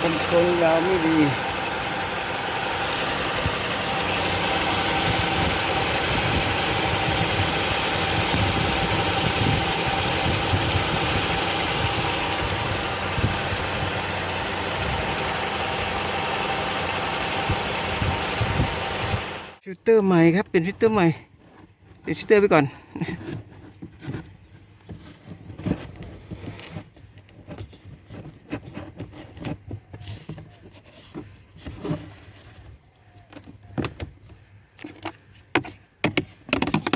คนชนเราไม่ดีฟิลเตอร์ใหม่ครับ เป็นฟิลเตอร์ใหม่ เป็นฟิลเตอร์ไปก่อน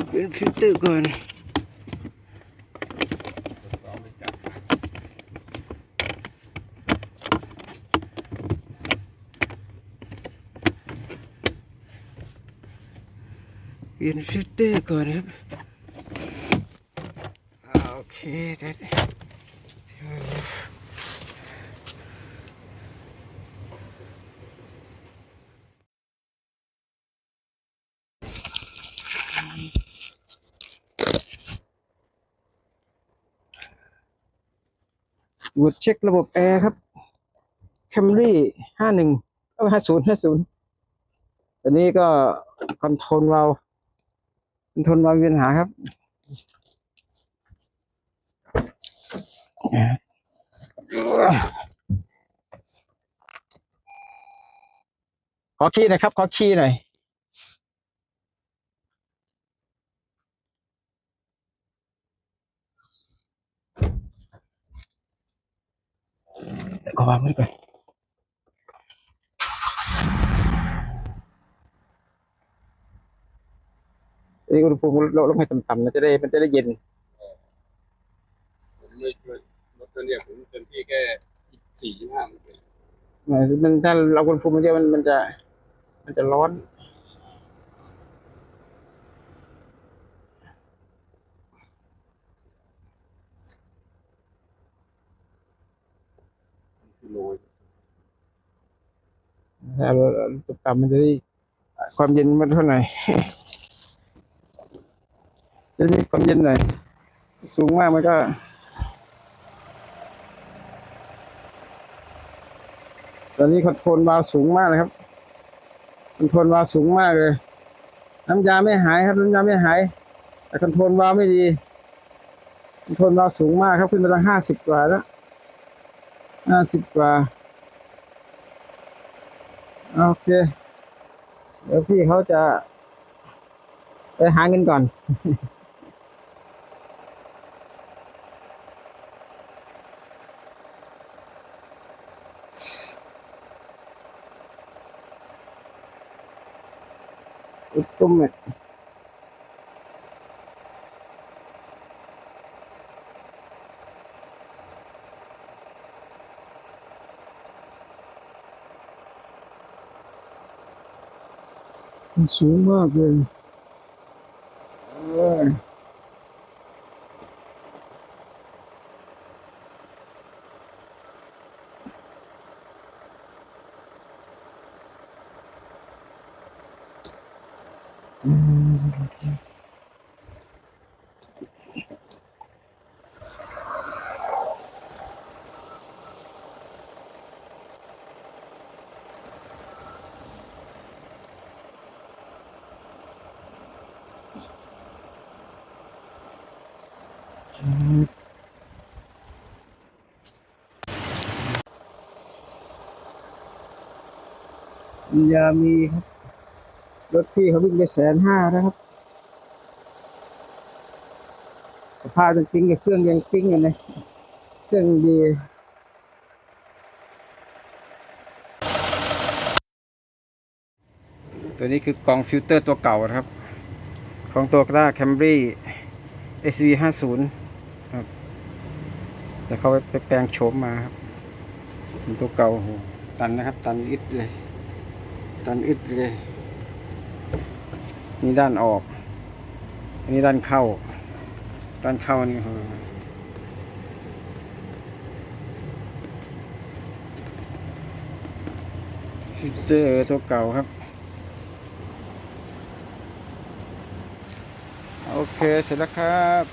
เป็นฟิลเตอร์ก่อน เปลี่ยนฟิลเตอร์ก่อนครับอ่าโอเคแต่ตรวจเช็คระบบแอร์ครับ Camry ห้าหนึ่งห้าศูนย์ห้าศูนย์ตอนนี้ก็คอนโทรลเรา คอนโทรลเรามีปัญหาครับขอคีย์หน่อยครับ ขอคีย์หน่อยเดี๋ยวก็วางไว้ก่อน อันนี้อุณหภูมิลดลงให้ต่ำๆนะจะได้มันจะได้เย็นผมไม่ช่วยรถตัวเนี้ยผมเต็มที่แค่สี่ห้าเออมันถ้าเราอุณหภูมิมันเยอะมันมันจะ มันจะร้อนกิโลถ้าเราต่ำๆมันจะได้ความเย็นมันเท่าไหร่ จะได้มีความเย็นหน่อย สูงมากมันก็ตอนนี้คอนโทรลวาวสูงมากเลยครับคอนโทรลวาวสูงมากเลย น้ำยาไม่หายครับน้ำยาไม่หาย แต่คอนโทรลวาวไม่ดีคอนโทรลวาวสูงมากครับขึ้นไปตั้งห้าสิบกว่าแล้วห้าสิบกว่าโอเค เดี๋ยวพี่เขาจะไปหาเงินก่อน อุดตุ้มเนี่ยมันสูงมากเลยเออ ยามีค รถพี่เขาวิ่งไปแสนห้านะครับสภาพจริงกับเครื่องยังปิ้งอยู่เลยเครื่องดีตัวนี้คือกล่องฟิลเตอร์ตัวเก่านะครับ ของตัวกล้าแคมบรี SV 5 0ครับแต่เขาไปแปลงโฉมมาครับตัวเก่าตันนะครับ ตันอิดเลย ตันอิดเลย นี่ด้านออก อันนี้ด้านเข้า ด้านเข้านี่เจอตัวเก่าครับ โอเค เสร็จแล้วครับ